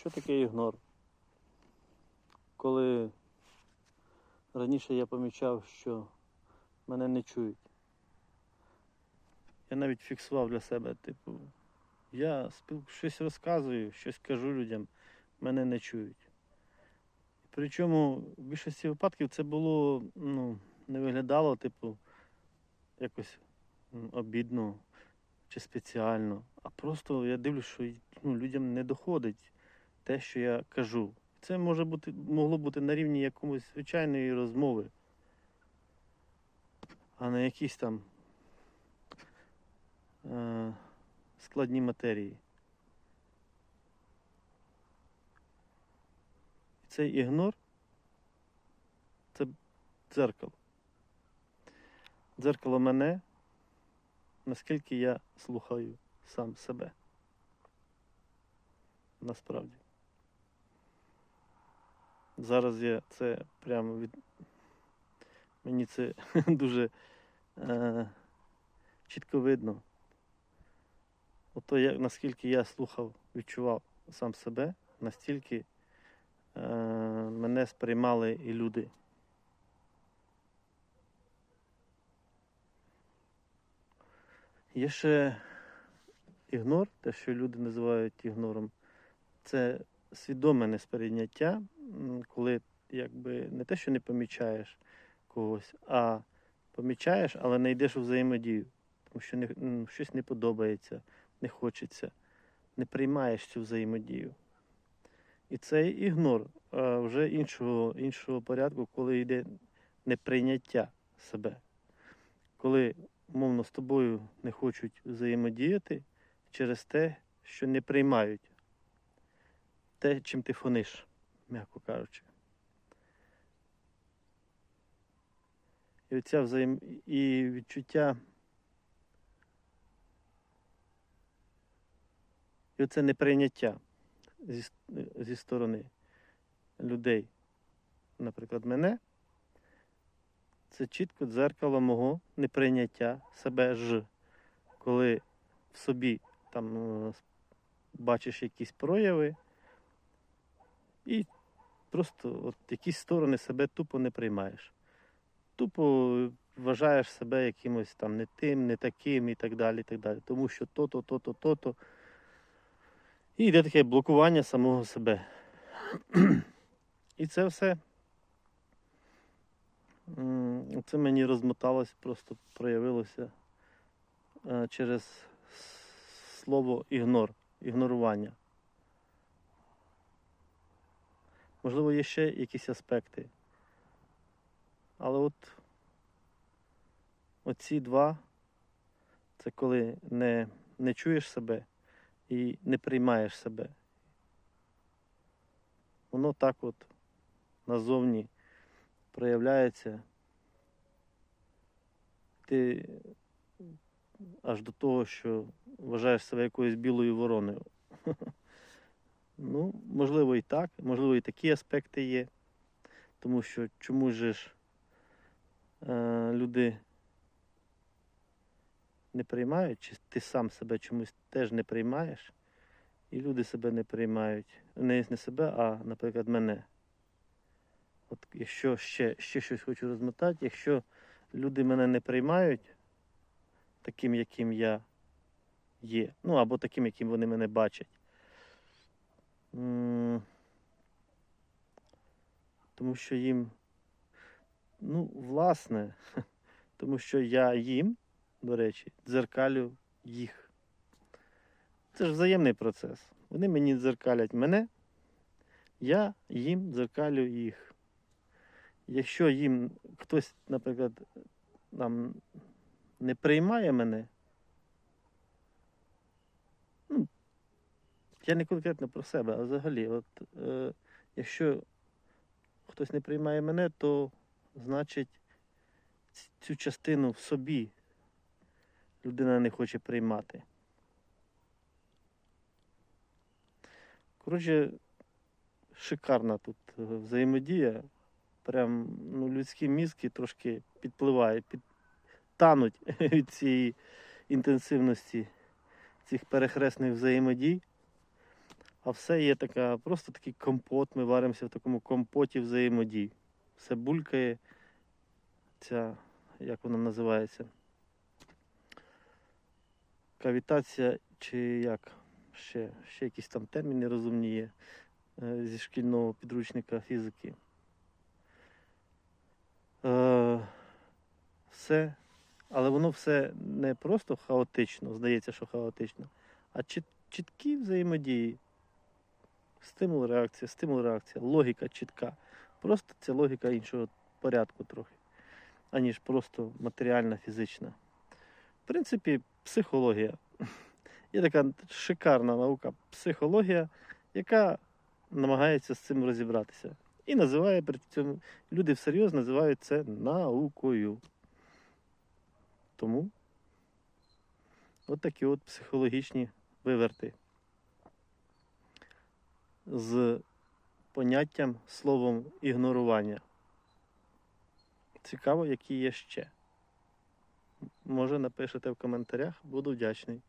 Що таке ігнор? Коли раніше я помічав, що мене не чують. Я навіть фіксував для себе, типу, я щось розказую, щось кажу людям, мене не чують. Причому в більшості випадків це було, ну, не виглядало, типу, якось обідно чи спеціально. А просто я дивлюсь, що ну, людям не доходить те, що я кажу. Це може бути, могло бути на рівні якомусь звичайної розмови, а не якісь там е, складні матерії. І цей ігнор це дзеркало. Дзеркало мене, наскільки я слухаю сам себе. Насправді. Зараз я це прямо від. Мені це дуже е, чітко видно. Ото я, наскільки я слухав, відчував сам себе, настільки е, мене сприймали і люди. Є ще ігнор, те, що люди називають ігнором, це свідоме несприйняття, коли якби не те, що не помічаєш когось, а помічаєш, але не йдеш у взаємодію, тому що не, щось не подобається, не хочеться, не приймаєш цю взаємодію. І цей ігнор а, вже іншого, іншого порядку, коли йде неприйняття себе. Коли, умовно, з тобою не хочуть взаємодіяти через те, що не приймають те, чим ти фониш, м'яко кажучи. І оця взаєм... і відчуття. І оце неприйняття зі, зі сторони людей, наприклад, мене, це чітко дзеркало мого неприйняття себе ж, коли в собі там е, бачиш якісь прояви, і просто от якісь сторони себе тупо не приймаєш. Тупо вважаєш себе якимось там не тим, не таким і так далі. і так далі. Тому що то-то, то-то, то-то. І йде таке блокування самого себе. І це все. Це мені розмоталось, просто проявилося е, через слово ігнор, ігнорування. Можливо, є ще якісь аспекти. Але от оці два це коли не, не чуєш себе і не приймаєш себе. Воно так от назовні проявляється. Ти аж до того, що вважаєш себе якоюсь білою вороною. Ну, можливо, і так, можливо, і такі аспекти є. Тому що чому ж е, люди не приймають, чи ти сам себе чомусь теж не приймаєш, і люди себе не приймають. Не, не себе, а, наприклад, мене. От якщо ще, ще щось хочу розмотати, якщо люди мене не приймають таким, яким я є, ну або таким, яким вони мене бачать. Тому що їм, ну, власне, тому що я їм, до речі, дзеркалю їх. Це ж взаємний процес. Вони мені дзеркалять мене, я їм дзеркалю їх. Якщо їм хтось, наприклад, там не приймає мене, я не конкретно про себе, а взагалі, от, е, якщо хтось не приймає мене, то значить цю частину в собі людина не хоче приймати. Коротше, шикарна тут е, взаємодія. Прям ну, людські мізки трошки підпливають, під... тануть від цієї інтенсивності цих перехресних взаємодій. А все є така, просто такий компот. Ми варимося в такому компоті взаємодій. Все булькає, ця, як вона називається? Кавітація чи як? Ще, ще якісь там терміни розумні є е, зі шкільного підручника фізики. Е, все. Але воно все не просто хаотично, здається, що хаотично, а чіткі взаємодії. Стимул реакція, стимул реакція, логіка чітка. Просто це логіка іншого порядку трохи, аніж просто матеріальна, фізична. В принципі, психологія. Є така шикарна наука психологія, яка намагається з цим розібратися. І називає при цьому люди всерйоз називають це наукою. Тому от такі от психологічні виверти з поняттям словом ігнорування. Цікаво, які є ще. Може напишете в коментарях, буду вдячний.